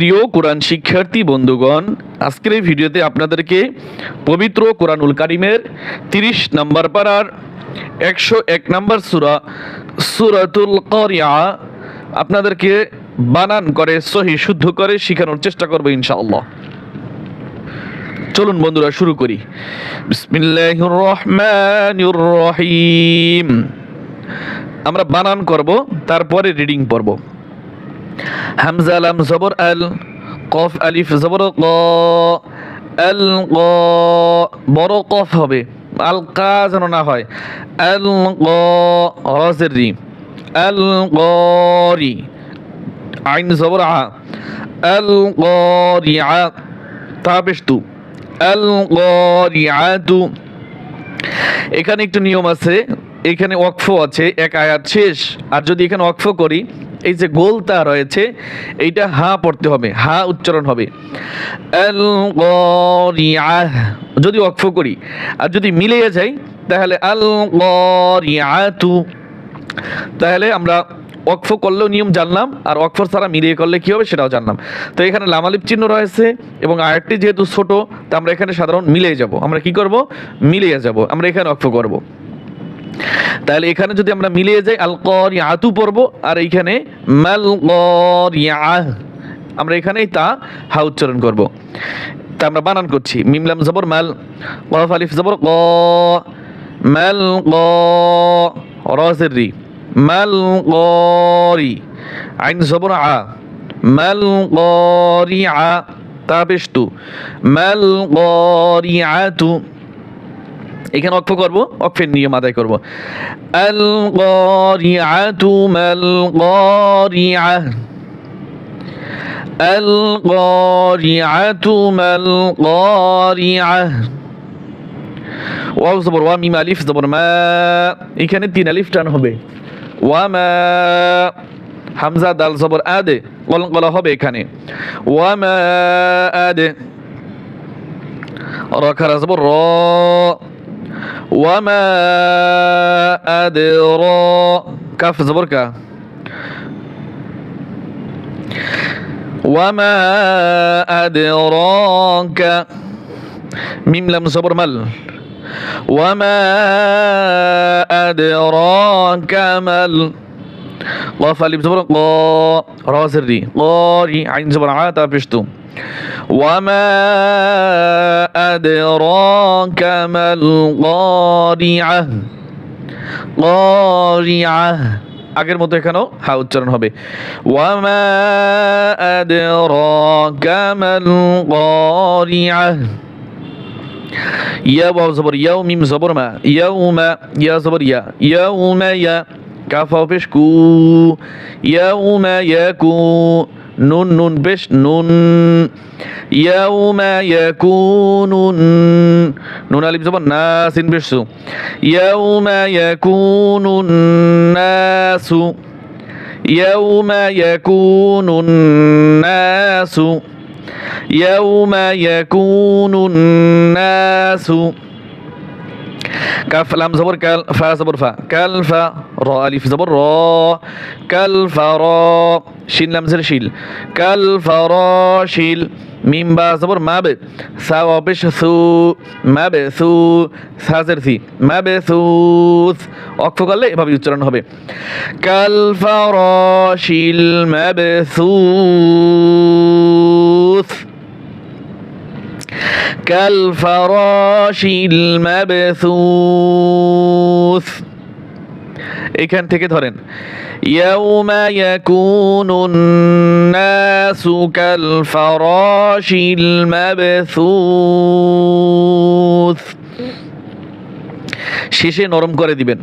প্রিয় কোরআন শিক্ষার্থী বন্ধুগণ, আজকের এই ভিডিওতে আপনাদেরকে পবিত্র কোরআনুল কারিমের তিরিশ নম্বর পাড়ার একশো এক নম্বর সুরা, সুরাতুল করিয়া, আপনাদেরকে বানান করে, সহি, শুদ্ধ করে শেখানোর চেষ্টা করব ইনশাআল্লাহ। চলুন বন্ধুরা, শুরু করি। বিসমিল্লাহির রহমানির রহিম। আমরা বানান করব, তারপরে রিডিং পড়ব। হামজা লাম জবর আল, কফ আলিফ জবর ক, আল ক, বড় কফ হবে, আল কা যেন না হয়, আল ক রসের রি, আল গরি, আইন জবর আ, আল গরিআ তাবেশতু আল গরিআতু এখানে একটু নিয়ম আছে, এখানে ওয়াকফ আছে, এক আয়াত শেষ, আর যদি এখানে ওয়াকফ করি এই যে গোলতা রয়েছে, এইটা হা পড়তে হবে, হা উচ্চারণ হবে। যদি ওয়াকফ করি, আর যদি মিলে যাই, তাহলে আল গরিআতু তাহলে আমরা ওয়াকফ করলেও নিয়ম জানলাম, আর ওয়াকফর ছাড়া মিলিয়ে করলে কী হবে সেটাও জানলাম। তো এখানে লামালিপ চিহ্ন রয়েছে, এবং আয়াতটি যেহেতু ছোট, তা আমরা এখানে সাধারণ মিলিয়ে যাব। আমরা কি করব? মিলিয়ে যাব। আমরা এখানে ওয়াকফ করব। তাহলে এখানে যদি আমরা মিলিয়ে যাই আল আতু পড়ব, আর এইখানে মাল করিয়াহ আমরা এখানেই তা, হা উচ্চারণ করব। তা আমরা বানান করছি। মিমলাম জবর, মাল, কফ, আলিফ, জবর, ক মাল ক রসের রি মাল করি আইন, জবর, আ মাল করি আ তাবেশতু মাল করি আতু এখানে অক্ষ করব অক্ষের নিয়ম আদায় করব আল গরিআতু মাল গরিআহ আল গরিআতু মাল গরিআহ ওয়াও জবর ওয়া মিম আলিফ জবর মা এখানে তিন আলিফ টান হবে ওয়া মা হামজা দাল জবর আদে কলম কলা হবে এখানে ওয়া মা আদে রাখারা জবর র وما أدرى كاف زبركة وما أدراك ميم لم زبر مل وما أدراك مل قاف ألف زبر قا را سري قاري عين زبر عاتا بشتو وما أدراك ما القارعة قارعة আগের মতো এখানেও হা উচ্চারণ হবে ওয়ামা আদরাকা মাল قارعة ইয়া ওয়াও জবর ইয়াও মিম জবর মা ইয়াউমা ইয়া জবর ইয়া ইয়াউমা ইয়া কাফা পেশ কু ইয়াউমা ইয়াকু নুন নুন পেশ নুন ইয়াউমা ইয়াকুনুন নুন আলিফ জবর না সিন পেশ সু ইয়াউমা ইয়াকুনুন নাসু ইয়াউমা ইয়াকুনুন নাসু يوم يكون الناس কাফ লাম জবর, কাল ফা জবর ফা, কাল ফা র আলিফ জবর র, কাল ফা র শিল, লাম জের শিল, কাল ফা র শিল, মিম বা জবর মাব সা অবেশ সু মাব সু সাজের সি মাব সুস অক্ষ করলে এভাবে উচ্চারণ হবে। কাল ফা র শিল মাব সুস كالفراش المبثوث এখান থেকে ধরেন يوم يكون الناس كالفراش المبثوث শেষে নরম করে দিবেন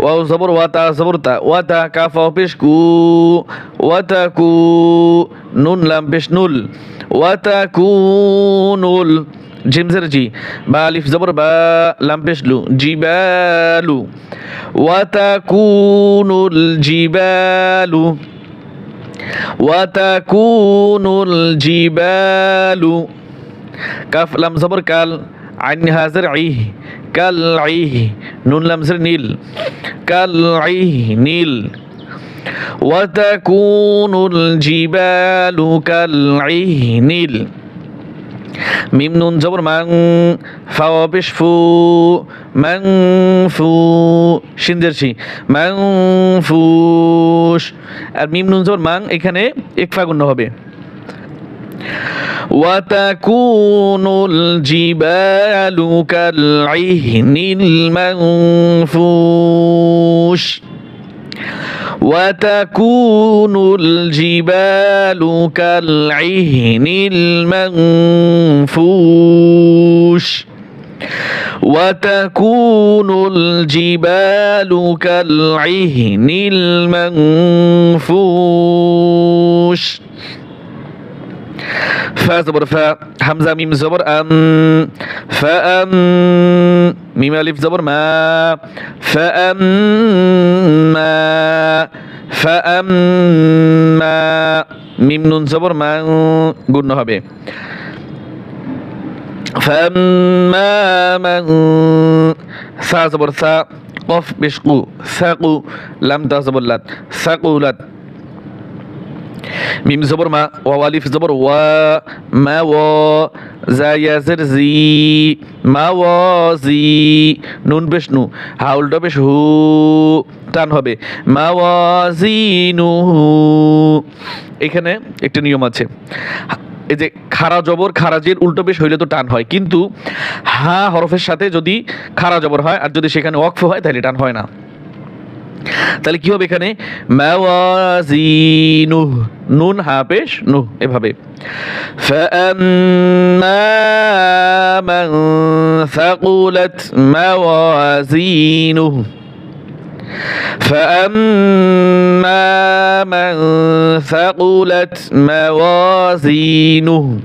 ওয়াও জবর ওয়াতা জবর তা ওয়াতা কাফা পেশ কু ওয়াতা কু নুন লাম পেশ নুল وتكون ال جيم زر جي. زبر با لام بشلو جبال. وتكون الجبال. وتكون الجبال. كاف لام زبر قال عن هازر عيه. كالعيه نون لم زر نيل. كالعيه نيل. وتكون الجبال كالعهن ال- মিম নুন জবর মাং ফাওয়া পেশ ফু মাং ফু সিন্দের সি মাং ফুস আর মিম নুন জবর মাং এখানে একফা গুণ্য হবে وتكون الجبال كالعهن المنفوش وتكون الجبال كالعهن المنفوش. وتكون الجبال كالعهن المنفوش. فا زبر فا همزة ميم زبر أم فأم মিম আলিফ জবর মা ফাআম্মা ফাআম্মা মিম নুন জবর মা, গুণ হবে। ফাম্মা মান সা জবর সা, কফ বিশকু সাকু লাম তা জবর লাত সাকুলাত মিম জবর মা ওয়া আলিফ জবর ওয়া মা ওয়া জা ইয়াজের জি মা ওয়া জি নুন পেশ নু হাউলটা পেশ হু টান হবে মা ওয়া জি নু এখানে একটা নিয়ম আছে। এই যে খারা জবর খারাজের উল্টো বেশ হইলে তো টান হয়। কিন্তু হা হরফের সাথে যদি খারা জবর হয়, আর যদি সেখানে ওয়াকফ হয়, তাহলে টান হয় না। তাহলে কি হবে এখানে মাওয়াজিনু নুন হা পেশ নু এভাবে فأما من ثقلت موازينه فأما من ثقلت موازينه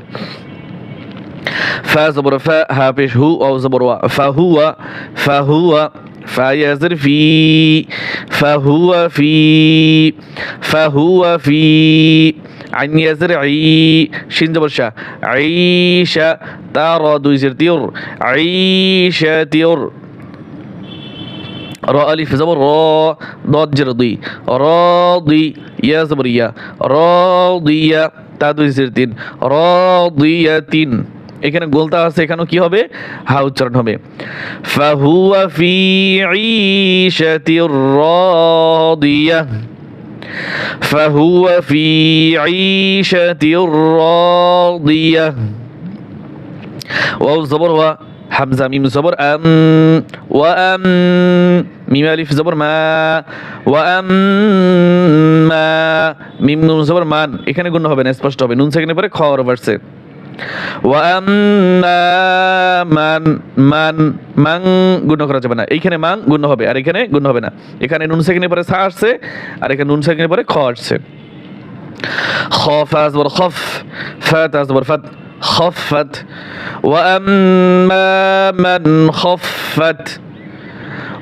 فا زبر فا ها بيش هو أو زبر وا فهو فهو فيزر في فهو في فهو في. عن يزر عي شين دبرشا عيشة تارا دو يزر تير عيشة تير را ألف زبر. را ضاد جردي راضي يا زبرية. راضية تادو يزر تين راضية تين. এখানে গোলতা আছে, এখানেও কি হবে? হা, উচ্চারণ হবে। ফাহুয়া ফি রাদিয়া। ওয়াও জবর ওয়া, হামজা মিম জবর আম, ওয়া আম, মিম আলিফ জবর মা, ওয়া আম, মা, মিম নুন জবর মান। এখানে গুণ হবে না, স্পষ্ট হবে। নুন সেকেন্ডের পরে খ আর ভার্সে ওয়া আম মান মান মাং গুণ করা যাবে না এইখানে মাং গুণ হবে আর এখানে গুণ হবে না এখানে নুন সেকেন্ডের পরে সা আসছে আর এখানে নুন সেকেন্ডের পরে খ আসছে خاف أزبر خف فات أزبر فت خفت وأما من خفت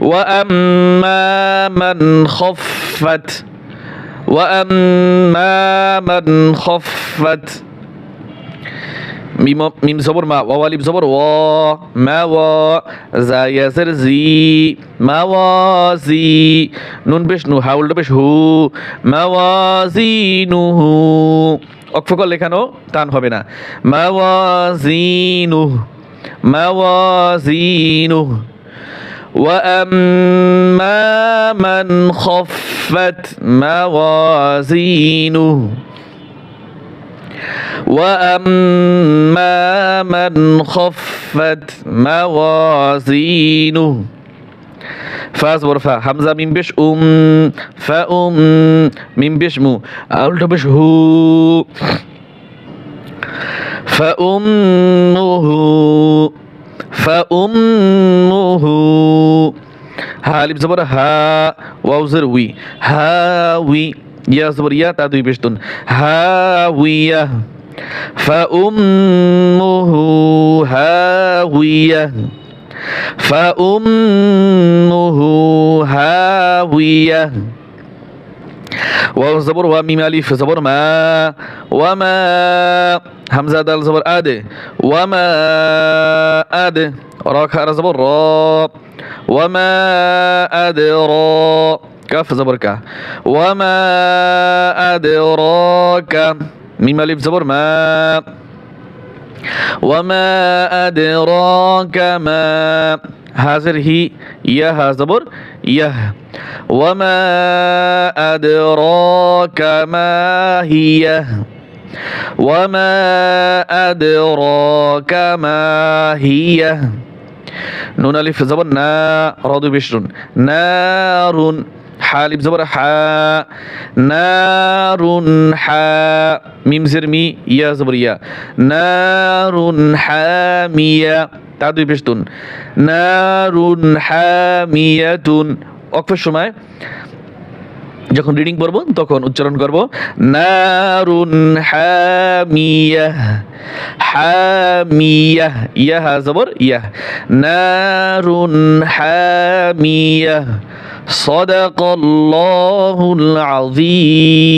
وأما من خفت وأما من خفت মিম মিম জবর মা ওয়া আলিফ জবর ওয়া মা ওয়া জা ইয়াসের জি মা ওয়া জি নুন পেশ নু হা উল্টো পেশ হু মা ওয়া জি নু হু অক্ষকল লেখানো টান হবে না মা ওয়া জি নু মা ওয়া জি নু وأما من خفت موازينه وأما من خفت موازينه. فاز برفا حمزة من بش أم فأم من بش مو. أقول بش هو. فأمه فأمه. هالب زبر ها واو زروي هاوي يا زبر يا تادوي بشتون هاوية فأمه هاوية. فأمه هاوية. واو زبر و ألف زبر ما وما همزة دال زبر آدي وما آدي را کار زبر را وما ادرا كف زبر كه وما ادراك মিম আলিফ জবর মা ওয়ামা আদরাকা মা হাজের হি ইয়া হা জবর ইয়াহ ওয়ামা আদরাকা মা হিয়াহ وما أدراك ما هي নুন আলিফ জবর না রদু বিষ্ণুন নারুন হালিফ জবর হা, নারুন হা, মিম জের মি, ইয়া, জবর ইয়া, নারুন হামিয়া তা দুই বিষ্ণুন নারুন হামিয়াতুন অক্ষের সময় যখন রিডিং করব তখন উচ্চারণ করব নারুন হামিয়াহ হামিয়াহ ইয়া হা জবর ইয়াহ নারুন হামিয়াহ صدق الله العظيم